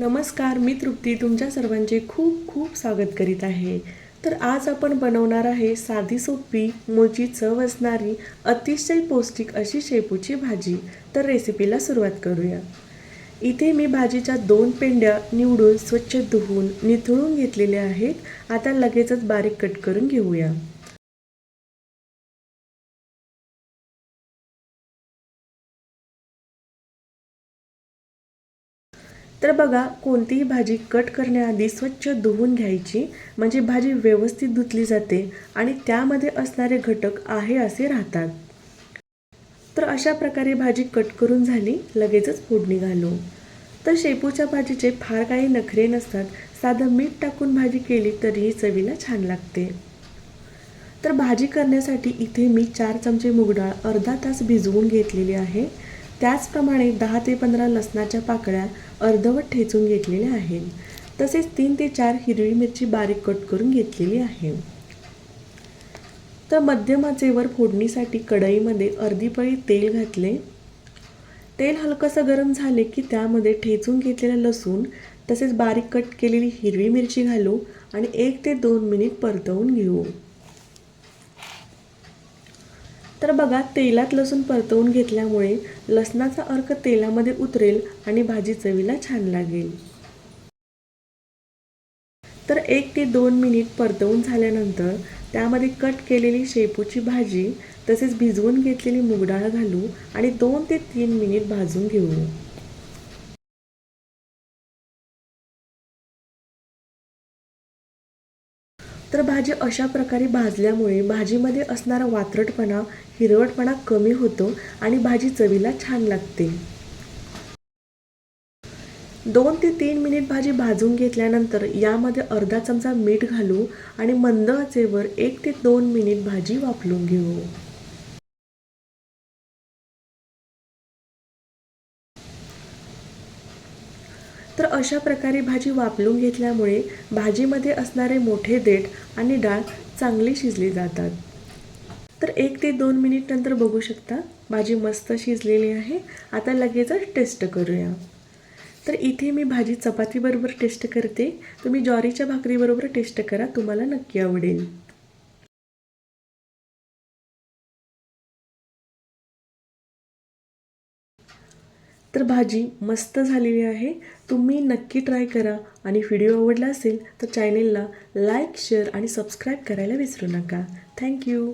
नमस्कार मी तृप्ती. तुमच्या सर्वांचे खूप खूप स्वागत करीत आहे. तर आज आपण बनवणार आहे साधी सोपी मोची चव असणारी अतिशय पौष्टिक अशी शेपूची भाजी. तर रेसिपीला सुरुवात करूया. इथे मी भाजीच्या दोन पेंड्या निवडून स्वच्छ धुवून निथळून घेतलेल्या आहेत. आता लगेचच बारीक कट करून घेऊया. तर बघा कोणतीही भाजी कट करण्याआधी स्वच्छ धुवून घ्यायची म्हणजे भाजी व्यवस्थित धुतली जाते आणि त्यामध्ये असणारे घटक आहे असे राहतात. तर अशा प्रकारे भाजी कट करून झाली लगेचच फोडणी घालू तर शेपूच्या भाजीचे फार काही नखरे नसतात साधं मीठ टाकून भाजी केली तरीही चवीला छान लागते. तर भाजी करण्यासाठी इथे मी चार चमचे मुगडाळ अर्धा तास भिजवून घेतलेली आहे. त्याचप्रमाणे दहा ते पंधरा लसणाच्या पाकळ्या अर्धवट ठेचून घेतलेल्या आहेत. तसेच तीन ते चार हिरवी मिरची बारीक कट करून घेतलेली आहे. तर मध्यमाचेवर फोडणीसाठी कढईमध्ये अर्धी पळी तेल घातले. तेल हलकंसं गरम झाले की त्यामध्ये ठेचून घेतलेलं लसूण तसेच बारीक कट केलेली हिरवी मिरची घालू आणि एक ते दोन मिनिट परतवून घेऊ. तर बघा तेलात लसूण परतवून घेतल्यामुळे लसणाचा अर्क तेलामध्ये उतरेल आणि भाजी चवीला छान लागेल. तर एक ते दोन मिनिट परतवून झाल्यानंतर त्यामध्ये कट केलेली शेपूची भाजी तसेच भिजवून घेतलेली मुगडाळ घालू आणि दोन ते तीन मिनिट भाजून घेऊ. तर भाजी अशा प्रकारे भाजल्यामुळे भाजीमध्ये असणारा वात्रटपणा हिरवटपणा कमी होतो आणि भाजी चवीला छान लागते. दोन ते तीन मिनिट भाजी भाजून घेतल्यानंतर यामध्ये अर्धा चमचा मीठ घालू आणि मंद आचेवर एक ते दोन मिनिट भाजी वापरून घेऊ. तर अशा प्रकारे भाजी वापलून घेतल्यामुळे भाजीमध्ये असणारे मोठे देठ आणि डाळ चांगली शिजली जातात. तर एक ते दोन मिनिट नंतर बघू शकता भाजी मस्त शिजलेली आहे. आता लगेचच टेस्ट करूया. तर इथे मी भाजी चपातीबरोबर टेस्ट करते. तुम्ही ज्वारीच्या भाकरीबरोबर टेस्ट करा तुम्हाला नक्की आवडेल. तर भाजी मस्त झालेली आहे. तुम्ही नक्की ट्राय करा. आणि व्हिडिओ आवडला असेल तर चॅनेलला लाईक शेअर आणि सबस्क्राईब करायला विसरू नका. थँक्यू